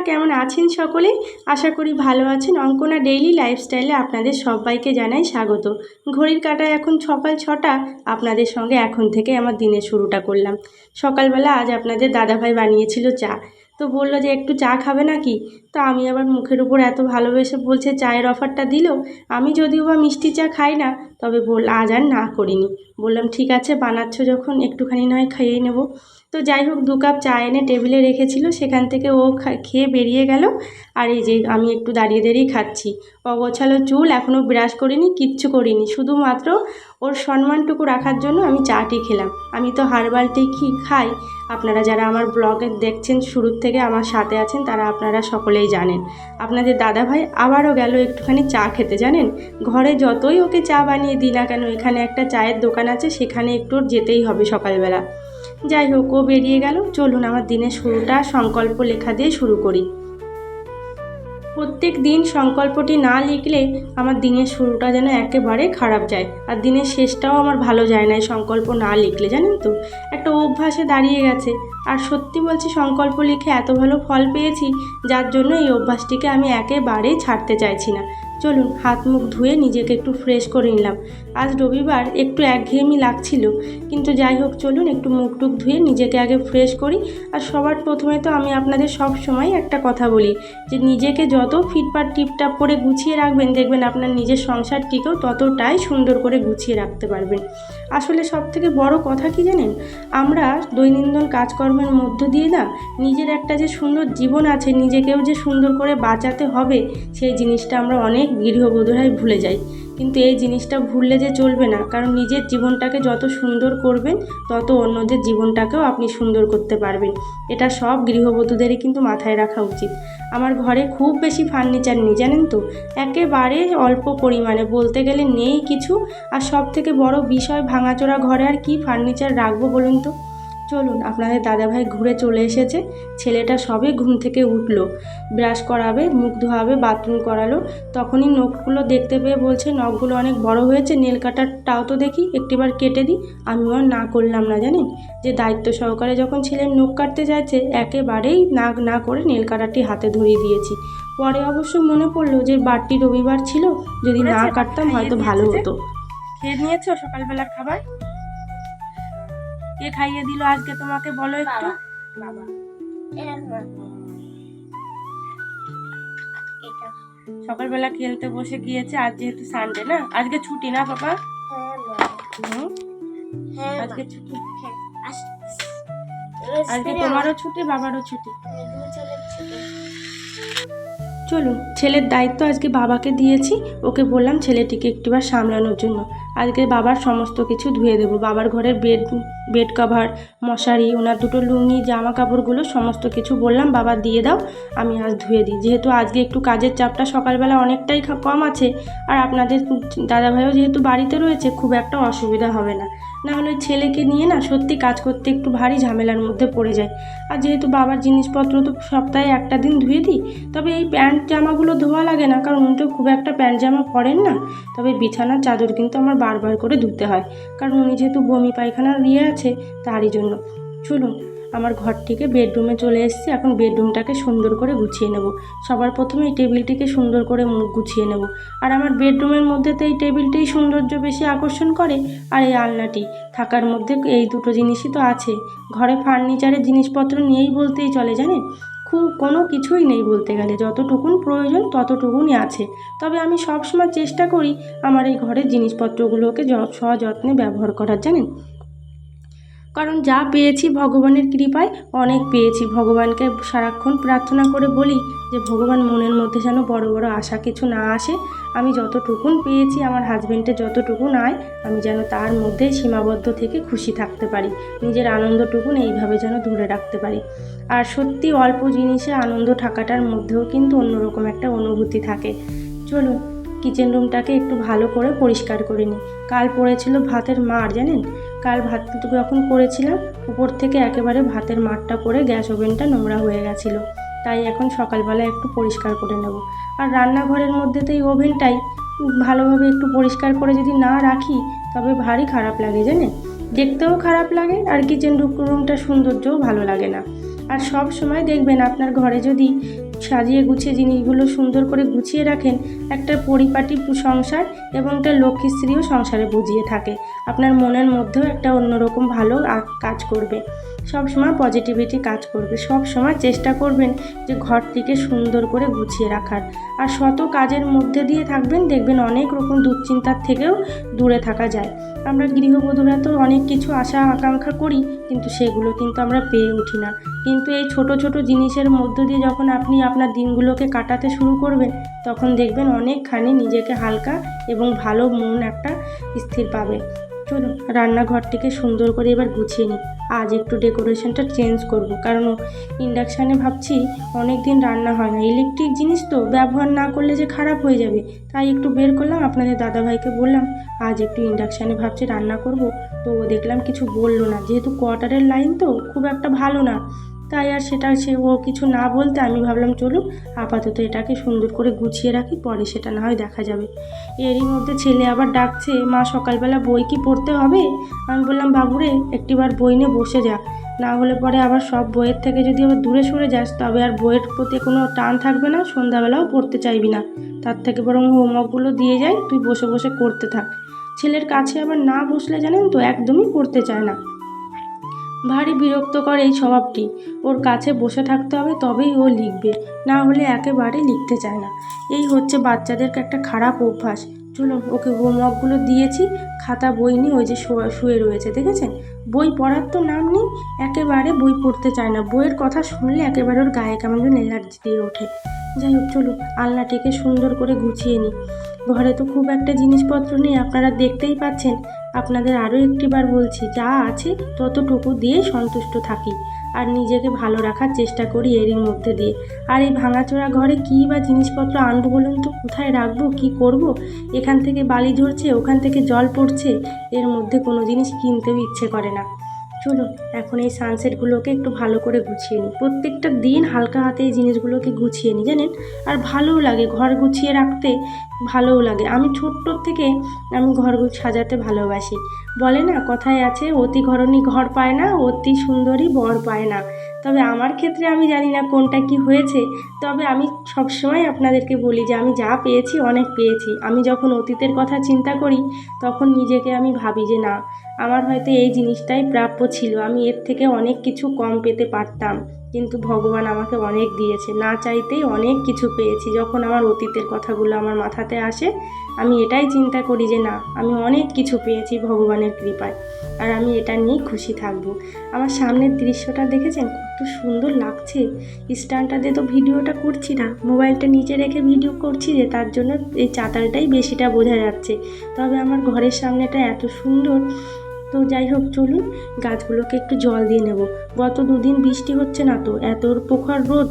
কেমন আছেন সকলে? আশা করি ভালো আছেন। অঙ্কনা ডেইলি লাইফস্টাইলে আপনাদের সবাইকে জানাই স্বাগত। ঘড়ির কাঁটায় এখন সকাল ছটা। আপনাদের সঙ্গে এখন থেকে আমার দিনের শুরুটা করলাম। সকালবেলা আজ আপনাদের দাদাভাই বানিয়েছিল চা। তো বলল যে, একটু চা খাবে নাকি? তো আমি আবার মুখের উপর এত ভালোবেসে বলছে, চায়ের অফারটা দিল? আমি যদিও বা মিষ্টি চা খাই না তবে বল, আজ আর না করিনি। বললাম, ঠিক আছে, বানাচ্ছ যখন, একটুখানি নয় খেয়ে নেব। তো যাই হোক, দু কাপ চা এনে টেবিলে রেখেছিল, সেখান থেকে ও খেয়ে বেরিয়ে গেল। আর এই যে, আমি একটু দাঁড়িয়ে দাঁড়িয়ে খাচ্ছি। অগোছালো চুল এখনও ব্রাশ করিনি, কিচ্ছু করিনি। শুধুমাত্র ওর সম্মানটুকু রাখার জন্য আমি চাটি খেলাম। আমি তো হারবাল টি খি- খাই? আপনারা যারা আমার ব্লগে দেখছেন, শুরুর থেকে আমার সাথে আছেন, তারা আপনারা সকলেই জানেন। আপনাদের দাদাভাই আবারও গেল একটুখানি চা খেতে, জানেন? ঘরে যতই ওকে চা বানিয়ে দিই না কেন? এখানে একটা চায়ের দোকান আছে, সেখানে একটু যেতেই হবে সকালবেলা। যাই হোক, ও বেরিয়ে গেল। চলুন, আমার দিনের শুরুটা সংকল্প লেখা দিয়ে শুরু করি। প্রত্যেক দিন সংকল্পটি না লিখলে আমার দিনের শুরুটা যেন একেবারে খারাপ যায়। আর দিনের শেষটাও আমার ভালো যায় না এই সংকল্প না লিখলে, জানেন তো? একটা অভ্যাসে দাঁড়িয়ে গেছে। আর সত্যি বলছি, সংকল্প লিখে এত ভালো ফল পেয়েছি, যার জন্য এই অভ্যাসটিকে আমি একেবারেই ছাড়তে চাইছি না। চলুন, হাত মুখ ধুয়ে নিজেকে একটু ফ্রেশ করে নিলাম। আজ রবিবার, একটু একঘেয়েমি লাগছিল। কিন্তু যাই হোক, চলুন একটু মুখ টুক ধুয়ে নিজেকে আগে ফ্রেশ করি। আর সবার প্রথমে তো আমি আপনাদের সব সময় একটা কথা বলি, যে নিজেকে যত ফিটপাট টিপটাপ করে গুছিয়ে রাখবেন, দেখবেন আপনার নিজের সংসারটিকেও ততটাই সুন্দর করে গুছিয়ে রাখতে পারবেন। আসলে সব থেকে বড় কথা কি জানেন? আমরা দৈনন্দিন কাজকর্মের মধ্য দিয়ে না নিজের একটা যে সুন্দর জীবন আছে, নিজেকেও যে সুন্দর করে বাঁচাতে হবে, সেই জিনিসটা আমরা অনেক গৃহবধূরাই ভুলে যাই। কিন্তু এই জিনিসটা ভুললে যে চলবে না, কারণ নিজের জীবনটাকে যত সুন্দর করবেন, তত অন্যদের জীবনটাকেও আপনি সুন্দর করতে পারবেন। এটা সব গৃহবধূদেরই কিন্তু মাথায় রাখা উচিত। আমার ঘরে খুব বেশি ফার্নিচার নেই, জানেন তো? একেবারে অল্প পরিমাণে, বলতে গেলে নেই কিছু। আর সব থেকে বড় বিষয়, ভাঙাচোরা ঘরে আর কি ফার্নিচার রাখব বলুন তো? চলুন আপনাদের দাদাভাই ঘুরে চলে এসেছে। ছেলেটা সবে ঘুম থেকে উঠল। ব্রাশ করাবে মুখ ধোয়াবে বাথরুম করালো। তখনই নখগুলো দেখতে পেয়ে বলছে নখগুলো অনেক বড় হয়েছে নেল কাটারটাও তো দেখি একটিবার কেটে দিই। আমিও আর না করলাম না জানেন? যে দায়িত্ব সহকারে যখন ছেলের নখ কাটতে যাচ্ছে একেবারেই নাক না করে নেল কাটারটি হাতে ধরিয়ে দিয়েছি। পরে অবশ্য মনে পড়ল যে বারটি রবিবার ছিল যদি না কাটতাম হয়তো ভালো হতো। খেয়ে নিয়েছো সকালবেলার খাবার? কে খাইয়ে দিল আজকে তোমাকে বলো একটু? বাবা। সকালবেলা খেলতে বসে গিয়েছে আজ যেহেতু সানডে না আজকে ছুটি না বাবা? হ্যাঁ হ্যাঁ আজকে ছুটি। হ্যাঁ আজকে তোমারও ছুটি বাবারও ছুটি। চলুন ছেলের দায়িত্ব আজকে বাবাকে দিয়েছি। ওকে বললাম ছেলেটিকে একটিবার সামলানোর জন্য। আজকে বাবার সমস্ত কিছু ধুয়ে দেবো। বাবার ঘরের বেড বেড কভার মশারি, ওনার দুটো লুঙ্গি জামা কাপড়গুলো সমস্ত কিছু বললাম, বাবা, দিয়ে দাও, আমি আজ ধুয়ে দিই। যেহেতু আজকে একটু কাজের চাপটা সকালবেলা অনেকটাই কম আছে, আর আপনাদের দাদাভাইও যেহেতু বাড়িতে রয়েছে, খুব একটা অসুবিধা হবে না। না হলে ছেলেকে নিয়ে না সত্যি কাজ করতে একটু ভারী ঝামেলার মধ্যে পড়ে যায়। আর যেহেতু বাবার জিনিসপত্র তো সপ্তাহে একটা দিন ধুয়ে দিই, তবে এই প্যান্ট জামাগুলো ধোয়া লাগে না, কারণ উনি তো খুব একটা প্যান্ট জামা পরেন না। তবে বিছানার চাদর কিন্তু আমার বারবার করে ধুতে হয়, কারণ উনি যেহেতু বমি পায়খানা ইয়ে আছে তারই জন্য। চলুন আমার ঘর থেকে বেডরুমে চলে এসেছি। এখন বেডরুমটাকে সুন্দর করে গুছিয়ে নেব। সবার প্রথমে এই টেবিলটিকে সুন্দর করে মুখ গুছিয়ে নেব। আর আমার বেডরুমের মধ্যে তো এই টেবিলটাই সৌন্দর্য বেশি আকর্ষণ করে, আর এই আলনাটি। থাকার মধ্যে এই দুটো জিনিসই তো আছে। ঘরে ফার্নিচারের জিনিসপত্র নিয়েই বলতেই চলে, জানেন? খুব কোনো কিছুই নেই বলতে গেলে। যতটুকুন প্রয়োজন ততটুকুনই আছে। তবে আমি সবসময় চেষ্টা করি আমার এই ঘরের জিনিসপত্রগুলোকে সযত্নে ব্যবহার করার, জানেন? কারণ যা পেয়েছি ভগবানের কৃপায়, অনেক পেয়েছি। ভগবানকে সারাক্ষণ প্রার্থনা করে বলি যে, ভগবান মনের মধ্যে যেন বড় বড় আশা কিছু না আসে, আমি যতটুকুন পেয়েছি, আমার হাজবেন্ডের যতটুকুন আয়, আমি যেন তার মধ্যে সীমাবদ্ধ থেকে খুশি থাকতে পারি। নিজের আনন্দটুকুন এইভাবে যেন ধরে রাখতে পারি। আর সত্যি অল্প জিনিসে আনন্দ থাকাটার মধ্যেও কিন্তু অন্যরকম একটা অনুভূতি থাকে। চলুন কিচেন রুমটাকে একটু ভালো করে পরিষ্কার করে নিই। কাল পড়েছিল ভাতের মার, জানেন? কাল ভাত যখন করেছিলাম, উপর থেকে একেবারে ভাতের মারটা পড়ে গ্যাস ওভেনটা নোংরা হয়ে গেছিল। তাই এখন সকালবেলা একটু পরিষ্কার করে নেব। আর রান্নাঘরের মধ্যে তো এই ওভেনটাই। ভালোভাবে একটু পরিষ্কার করে যদি না রাখি, তবে ভারী খারাপ লাগে, জানে? দেখতেও খারাপ লাগে, আর কিচেন রুমটা সৌন্দর্যও ভালো লাগে না। আর সব সময় দেখবেন আপনার ঘরে যদি সাজিয়ে গুছিয়ে জিনিসগুলো সুন্দর করে গুছিয়ে রাখেন একটা পরিপাটি সংসার এবং একটা স্ত্রীও সংসারে বুঝিয়ে থাকে। আপনার মনের মধ্যেও একটা অন্যরকম ভালো কাজ করবে। সব সময় পজিটিভিটি কাজ করবে। সব সময় চেষ্টা করবেন যে ঘরটিকে সুন্দর করে গুছিয়ে রাখার। আর শত কাজের মধ্যে দিয়ে থাকবেন, দেখবেন অনেক রকম দুশ্চিন্তার থেকেও দূরে থাকা যায়। আমরা গৃহবধূরা তো অনেক কিছু আশা, আকাঙ্ক্ষা করি, কিন্তু সেগুলো কিন্তু আমরা পেয়ে উঠি না। কিন্তু এই ছোট ছোট জিনিসের মধ্য দিয়ে যখন আপনি আপনার দিনগুলোকে কাটাতে শুরু করবেন, তখন দেখবেন অনেকখানি নিজেকে হালকা এবং ভালো মন একটা স্থির পাবে। চলুন রান্নাঘরটিকে সুন্দর করে এবার গুছিয়ে নিই। আজ একটু ডেকোরেশনটা চেঞ্জ করব, কারণ ইন্ডাকশানে ভাবছি অনেক দিন রান্না হয় না। ইলেকট্রিক জিনিস তো ব্যবহার না করলে যে খারাপ হয়ে যাবে, তাই একটু বের করলাম। আপনাদের দাদাভাইকে বললাম, আজ একটু ইন্ডাকশানে ভাবছি রান্না করব। তো দেখলাম কিছু বলল না, যেহেতু কোয়ার্টারের লাইন তো খুব একটা ভালো না। তাই আর সেটা সে ও কিছু না বলতে আমি ভাবলাম, চলুন আপাতত এটাকে সুন্দর করে গুছিয়ে রাখি, পরে সেটা না হয় দেখা যাবে। এরই মধ্যে ছেলে আবার ডাকছে, মা, সকালবেলা বই কি পড়তে হবে? আমি বললাম, বাবুরে, একটিবার বই নিয়ে বসে যা। না হলে পরে আবার সব বইয়ের থেকে যদি আবার দূরে সরে যাস, তবে আর বইয়ের প্রতি কোনো টান থাকবে না, সন্ধ্যাবেলাও পড়তে চাইবি না। তার থেকে বরং হোমওয়ার্কগুলো দিয়ে যাই, তুই বসে বসে করতে থাক। ছেলের কাছে আবার না বসলে জানেন তো, একদমই পড়তে চায় না। ভারী বিরক্তকর এই স্বভাবটি। ওর কাছে বসে থাকতে হবে, তবেই ও লিখবে। না হলে একেবারে লিখতে চায় না। এই হচ্ছে বাচ্চাদের একটা খারাপ অভ্যাস। চলুন ওকে হোমওয়ার্কগুলো দিয়েছি। খাতা, বই নিয়ে ওই যে শোয়া- শুয়ে রয়েছে, দেখেছেন? বই পড়ার তো নাম নেই। একেবারে বই পড়তে চায় না। বইয়ের কথা শুনলে একেবারে ওর গায়ে কেমন যেন এলার্জি দিয়ে ওঠে। যাই হোক চলুন আলনাটিকে সুন্দর করে গুছিয়ে নিই। ঘরে তো খুব একটা জিনিসপত্র নেই, আপনারা দেখতেই পাচ্ছেন। আপনাদের আরও একটিবার বলছি, যা আছে ততটুকু দিয়ে সন্তুষ্ট থাকি আর নিজেকে ভালো রাখার চেষ্টা করি এরই মধ্যে দিয়ে। আর এই ভাঙাচোরা ঘরে কী বা জিনিসপত্র আনব বলুন তো? কোথায় রাখব? কি করব? এখান থেকে বালি ঝরছে, ওখান থেকে জল পড়ছে, এর মধ্যে কোনো জিনিস কিনতেও ইচ্ছে করে না। চলুন এখন এই সানসেটগুলোকে একটু ভালো করে গুছিয়ে নিই। প্রত্যেকটা দিন হালকা হাতে এই জিনিসগুলোকে গুছিয়ে নিই, জানেন? আর ভালোও লাগে, ঘর গুছিয়ে রাখতে ভালোও লাগে। আমি ছোট্ট থেকে আমি ঘর সাজাতে ভালোবাসি। বলে না, কথায় আছে, অতি ঘরণী ঘর পায় না, অতি সুন্দরী বর পায় না। তবে আমার ক্ষেত্রে আমি জানি না কোনটা কি হয়েছে। তবে আমি সবসময় আপনাদেরকে বলি যে আমি যা পেয়েছি, অনেক পেয়েছি। আমি যখন অতীতের কথা চিন্তা করি, তখন নিজেকে আমি ভাবি যে না, আমার হয়তো এই জিনিসটাই প্রাপ্য ছিল। আমি এর থেকে অনেক কিছু কম পেতে পারতাম। কিন্তু ভগবান আমাকে অনেক দিয়েছে। না চাইতেই অনেক কিছু পেয়েছি। যখন আমার অতীতের কথাগুলো আমার মাথাতে আসে, আমি এটাই চিন্তা করি যে না, আমি অনেক কিছু পেয়েছি ভগবানের কৃপায়। আর আমি এটা নিয়ে খুশি থাকব। আমার সামনের দৃশ্যটা দেখেছেন? সুন্দর লাগছে। স্ট্যান্ডটা দিয়ে তো ভিডিওটা করছি না। মোবাইলটা নিচে রেখে ভিডিও করছি যে তার জন্য এই চাতালটাই বেশিটা বোঝা যাচ্ছে। তবে আমার ঘরের সামনেটা এত সুন্দর। তো যাই হোক, চলুন গাছগুলোকে একটু জল দিয়ে নেব। গত দুদিন বৃষ্টি হচ্ছে না তো? এত প্রখর রোদ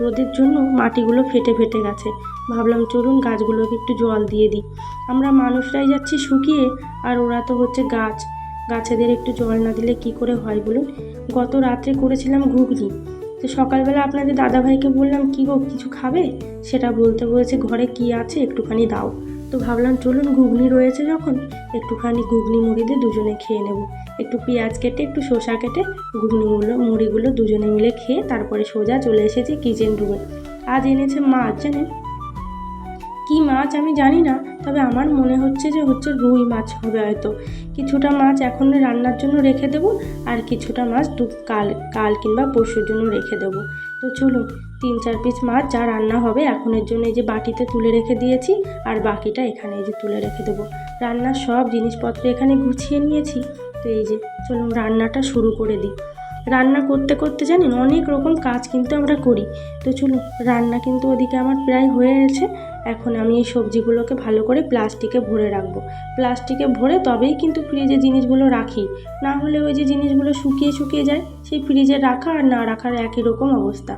রোদের জন্য মাটিগুলো ফেটে ফেটে গেছে। ভাবলাম চলুন গাছগুলোকে একটু জল দিয়ে দিই। আমরা মানুষরাই যাচ্ছি শুকিয়ে, আর ওরা তো হচ্ছে গাছ। গাছেদের একটু জল না দিলে কি করে হয় বলুন? গত রাত্রে করেছিলাম ঘুগনি। তো সকালবেলা আপনাদের দাদাভাইকে বললাম, কি গো, কিছু খাবে? সেটা বলতে বলেছে, ঘরে কি আছে একটুখানি দাও। তো ভাবলাম, চলুন, ঘুগনি রয়েছে যখন, একটুখানি ঘুগনি মুড়ি দিয়ে দুজনে খেয়ে নেব। একটু পেঁয়াজ কেটে, একটু শসা কেটে ঘুগনিগুলো মুড়িগুলো দুজনে মিলে খেয়ে তারপরে সোজা চলে এসেছি কিচেন রুমে আজ এনেছে মাছ, জানেন? কি মাছ আমি জানি না, তবে আমার মনে হচ্ছে যে হচ্ছে রুই মাছ হবে হয়তো। কিছুটা মাছ এখন রান্নার জন্য রেখে দেবো, আর কিছুটা মাছ দু কাল কাল কিংবা পরশুর জন্য রেখে দেবো। তো চলুন, তিন চার পিস মাছ যা রান্না হবে এখনের জন্য এই যে বাটিতে তুলে রেখে দিয়েছি, আর বাকিটা এখানে এই যে তুলে রেখে দেবো। রান্নার সব জিনিসপত্র এখানে গুছিয়ে নিয়েছি। তো এই যে, চলুন রান্নাটা শুরু করে দিই। রান্না করতে করতে জানেন অনেক রকম কাজ কিন্তু আমরা করি। তো চলুন, রান্না কিন্তু ওদিকে আমার প্রায় হয়ে গেছে। এখন আমি এই সবজিগুলোকে ভালো করে প্লাস্টিকে ভরে রাখব। প্লাস্টিকে ভরে তবেই কিন্তু ফ্রিজে জিনিসগুলো রাখি। না হলে ওই যে জিনিসগুলো শুকিয়ে শুকিয়ে যায়, সেই ফ্রিজে রাখা আর না রাখার একই রকম অবস্থা।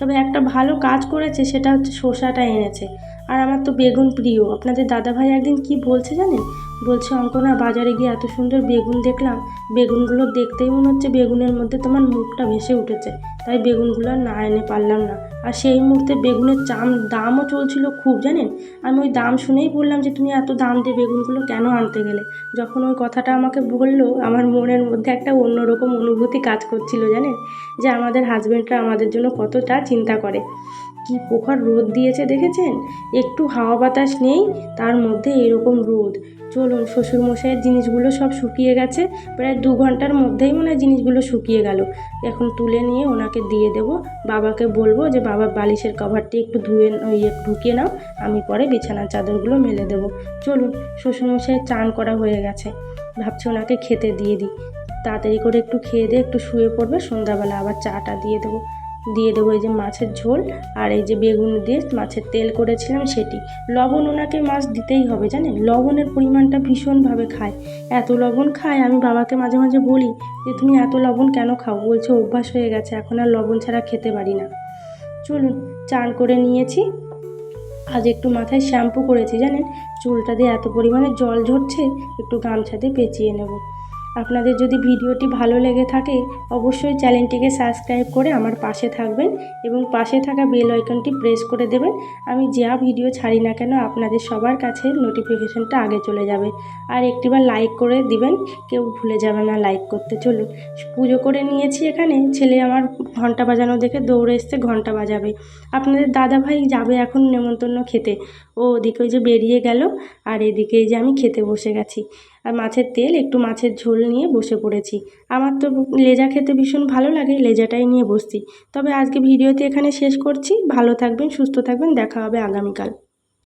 তবে একটা ভালো কাজ করেছে সেটা হচ্ছে শসাটা এনেছে। আর আমার তো বেগুন প্রিয়। আপনাদের দাদাভাই একদিন কি বলছে জানেন? বলছে অঙ্কনা বাজারে গিয়ে এত সুন্দর বেগুন দেখলাম। বেগুনগুলো দেখতেই মনে হচ্ছে বেগুনের মধ্যে তোমার মুখটা ভেসে উঠেছে। তাই বেগুনগুলো না এনে পারলাম না। আর সেই মুহূর্তে বেগুনের চাম, দামও চলছিল খুব, জানেন? আমি ওই দাম শুনেই বললাম যে, তুমি এত দাম দিয়ে বেগুনগুলো কেন আনতে গেলে? যখন ওই কথাটা আমাকে বলল, আমার মনের মধ্যে একটা অন্যরকম অনুভূতি কাজ করছিল, জানেন? যে আমাদের হাজব্যান্ডরা আমাদের জন্য কতটা চিন্তা করে। কি প্রখর রোদ দিয়েছে, দেখেছেন? একটু হাওয়া বাতাস নেই, তার মধ্যে এরকম রোদ। চলুন শ্বশুরমশাইয়ের জিনিসগুলো সব শুকিয়ে গেছে। প্রায় দু ঘণ্টার মধ্যেই মনে জিনিসগুলো শুকিয়ে গেল। এখন তুলে নিয়ে ওনাকে দিয়ে দেব। বাবাকে বলব যে, বাবা, বালিশের কভারটি একটু ধুয়ে ইয়ে ঢুকিয়ে নাও। আমি পরে বিছানার চাদরগুলো মেলে দেবো। চলুন শ্বশুরমশাইয়ের চান করা হয়ে গেছে। ভাবছি ওনাকে খেতে দিয়ে দিই। তাড়াতাড়ি করে একটু খেয়ে দিয়ে একটু শুয়ে পড়বে। সন্ধ্যাবেলা আবার চাটা দিয়ে দেবো। দিয়ে দেবো এই যে মাছের ঝোল আর এই যে বেগুন দিয়ে মাছের তেল করেছিলাম সেটি। লবণ ওনাকে মাছ দিতেই হবে, জানেন? লবণের পরিমাণটা ভীষণভাবে খায়। এত লবণ খায়, আমি বাবাকে মাঝে মাঝে বলি যে, তুমি এত লবণ কেন খাও? বলছে, অভ্যাস হয়ে গেছে, এখন আর লবণ ছাড়া খেতে পারি না। চলুন, চান করে নিয়েছি। আজ একটু মাথায় শ্যাম্পু করেছি, জানেন? চুলটা দিয়ে এত পরিমাণে জল ঝরছে, একটু গামছা দিয়ে পেঁচিয়ে নেব। আপনাদের যদি ভিডিওটি ভালো লেগে থাকে, অবশ্যই চ্যানেলটিকে সাবস্ক্রাইব করে আমার পাশে থাকবেন এবং পাশে থাকা বেল আইকনটি প্রেস করে দেবেন। আমি যা ভিডিও ছাড়ি না কেন, আপনাদের সবার কাছে নোটিফিকেশনটা আগে চলে যাবে। আর একটিবার লাইক করে দিবেন, কেউ ভুলে যাবে না লাইক করতে। চলুন, পুজো করে নিয়েছি এখানে। ছেলে আমার ঘণ্টা বাজানো দেখে দৌড়ে এসছে, ঘণ্টা বাজাবে। আপনাদের দাদা ভাই যাবে এখন নেমন্তন্ন খেতে। ও ওদিকে ওই যে বেরিয়ে গেল, আর এদিকে যে আমি খেতে বসে গেছি। মাছের তেল, একটু মাছের ঝোল নিয়ে বসে পড়েছি। আমার তো লেজা খেতে ভীষণ ভালো লাগে, লেজাটাই নিয়ে বসছি। তবে আজকে ভিডিওতে এখানে শেষ করছি। ভালো থাকবেন, সুস্থ থাকবেন, দেখা হবে আগামীকাল।